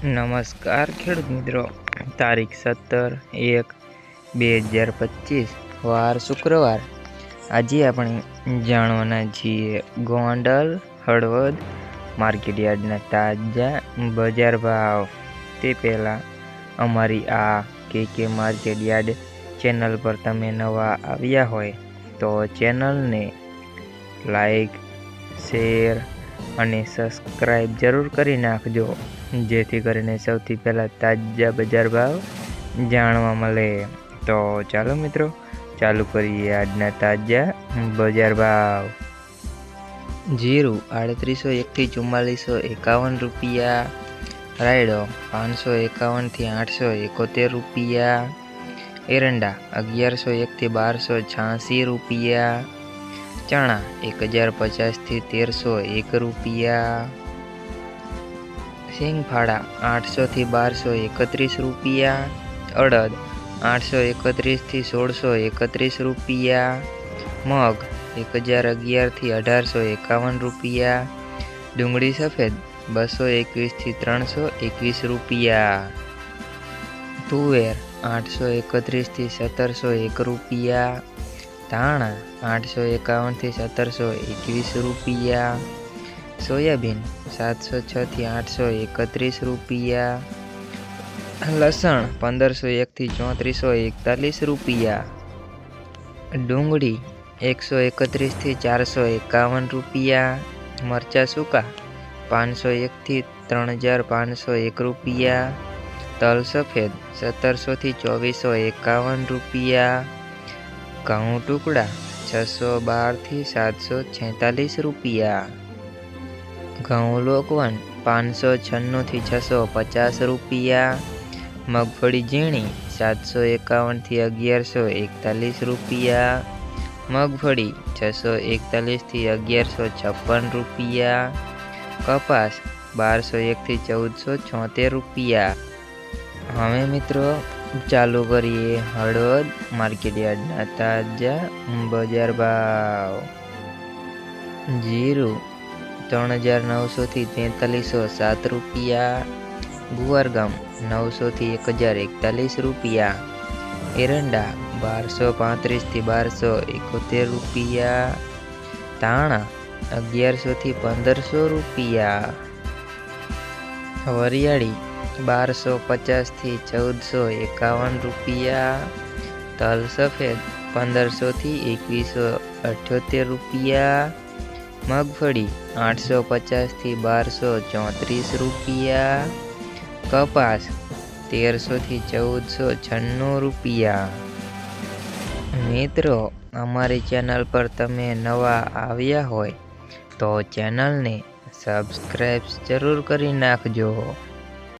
નમસ્કાર ખેડૂત મિત્રો. તારીખ સત્તર એક બે હજાર પચીસ, વાર શુક્રવાર. આજે આપણે જાણવાના છીએ ગોંડલ, હળવદ માર્કેટ યાર્ડના તાજા બજાર ભાવ. તે પહેલાં અમારી આ કે કે માર્કેટ યાર્ડ ચેનલ પર તમે નવા આવ્યા હોય તો ચેનલને લાઈક, શેર અને સબસ્ક્રાઈબ જરૂર કરી નાખજો. જેથી કરીને સૌથી પહેલાં તાજા બજાર ભાવ જાણવા મળે. તો ચાલો મિત્રો, ચાલુ કરીએ આજના તાજા બજાર ભાવ. જીરું આડત્રીસો એકથી ચુમ્માલીસો એકાવન રૂપિયા. રાયડો પાંચસો એકાવનથી આઠસો એકોતેર રૂપિયા. એરંડા અગિયારસો એકથી બારસો છ્યાસી રૂપિયા. ચણા એક હજાર પચાસથી તેરસો એક રૂપિયા. સિંગફાળા આઠસોથી બારસો એકત્રીસ રૂપિયા, અડદ આઠસો એકત્રીસથી સોળસો એકત્રીસ રૂપિયા, મગ એક હજાર અગિયારથી અઢારસો એકાવન રૂપિયા, ડુંગળી સફેદ બસો એકવીસથી ત્રણસો એકવીસ રૂપિયા, તુવેર આઠસો એકત્રીસથી સત્તરસો એક રૂપિયા, ધાણા આઠસો એકાવનથી સત્તરસો એકવીસ રૂપિયા સોયાબીન સાતસો છથી આઠસો એકત્રીસ રૂપિયા. લસણ પંદરસો એકથી ચોત્રીસો એકતાલીસ રૂપિયા. ડુંગળી એકસો એકત્રીસથી ચારસો એકાવન રૂપિયા. મરચાં સૂકા પાંચસો એકથી ત્રણ હજાર પાંચસો એક રૂપિયા. તલ સફેદ સત્તરસોથી ચોવીસો એકાવન રૂપિયા. ઘઉં ટુકડા છસો બારથી સાતસો છેતાલીસ રૂપિયા. ઘઉં લોકવન પાંચસો છન્નુંથી છસો પચાસ રૂપિયા. મગફળી ઝીણી સાતસો એકાવનથી અગિયારસો એકતાલીસ રૂપિયા. મગફળી છસો એકતાલીસથી અગિયારસો છપ્પન રૂપિયા. કપાસ બારસો એકથી ચૌદસો છોતેર રૂપિયા. હવે મિત્રો ચાલુ કરીએ હળવદ માર્કેટ યાર્ડના તાજા બજાર ભાવ. જીરું ત્રણ હજાર નવસોથી તેતાલીસો સાત રૂપિયા. ગુવારગામ નવસોથી એક હજાર એકતાલીસ રૂપિયા. એરંડા બારસો પાંત્રીસથી બારસો એકોતેર રૂપિયા. તાણા અગિયારસોથી પંદરસો રૂપિયા. વરિયાળી બારસો પચાસથી ચૌદસો એકાવન રૂપિયા. તલ સફેદ પંદરસોથી એકવીસો અઠ્યોતેર રૂપિયા. મગફળી આઠસો પચાસથી બારસો ચોત્રીસ રૂપિયા. કપાસ તેરસોથી ચૌદસો છન્નું રૂપિયા. મિત્રો, અમારી ચેનલ પર તમે નવા આવ્યા હોય તો ચેનલને સબસ્ક્રાઈબ જરૂર કરી નાખજો.